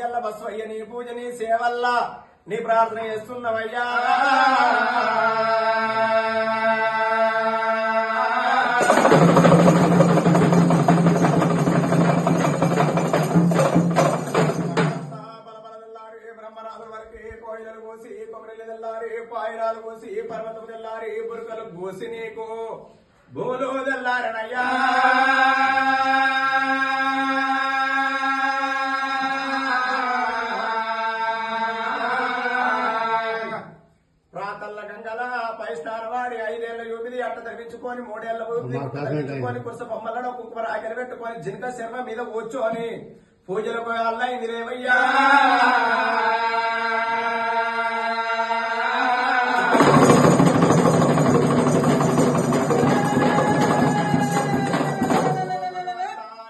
గల్ల బస్వయ్య నీ పూజ నీ సేవల్ల నీ ప్రార్థన చేస్తున్నవయ్యా. బలబలదల్లారి, కోసి తెల్లారి పాయిరాలు కోసి పర్వతం తెల్లారి బురకలు గోసి నీకు భూలు తెల్లారనయ్యా. పై వాడి ఐదేళ్ళ యువతి అట్ట తెప్పించుకొని మూడేళ్ళ తెప్పించుకొని కురుస బొమ్మలను కుంకుమ రాకెలు పెట్టుకొని జినక శర్మ మీద కూర్చొని పూజలకు అల్లయింది రేవయ్యా.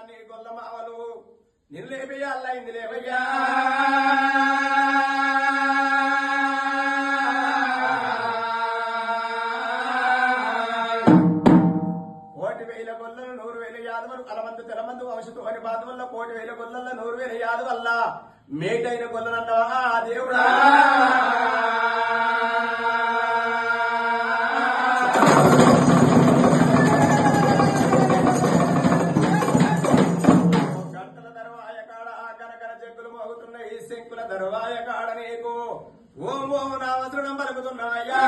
నీ గొల్ల మావలు నిన్నేమయ్యా అల్లయింది లేవయ్యా గొల్లలు నూరు వేల యాదవులు కలమందు తెలమందు వంశతో అని బాధవల్ల కోటి వేల గొల్లల నూరు వేల యాదవల్ల మేటైన గొల్లనన్నవా దేవుడా! ఆ కనకన ఈ శంకుల దర్వాయ కాడ నీకు. ఓం ఓం నామధృడం పలుకుతున్నాయా?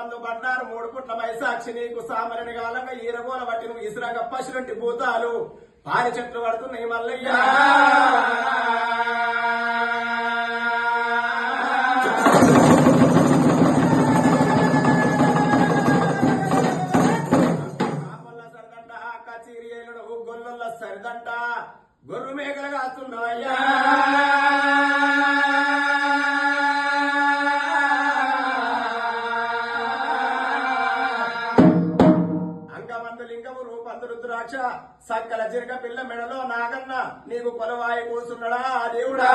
పందు బండారు మూడు పుట్ల మైసాక్షి నీకు సామరణి కాలంగా ఈరగోల బట్టి నువ్వు ఇసురాగ పశురంటి భూతాలు పారి చెట్లు పడుతున్నాయి మల్లయ్యా. ఆపల్ల సరిదంట కచేరియలు గొల్లొల్ల సరిదంట. గొర్రు మేకలు కాస్తున్నాయ్యా అంగమందు లింగము రూపంత రుద్రాక్ష సక్కల జిరగ పిల్ల మెడలో నాగన్న నీకు కొలవాయి కూసున్నాడా దేవుడా?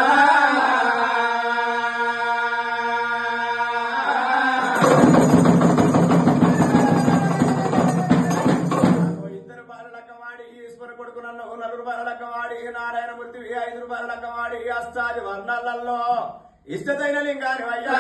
ఇద్దరు బాలలక్క ఈశ్వర కొడుకు నన్ను వర్ణాలలో ఇష్టదైన అయ్యా.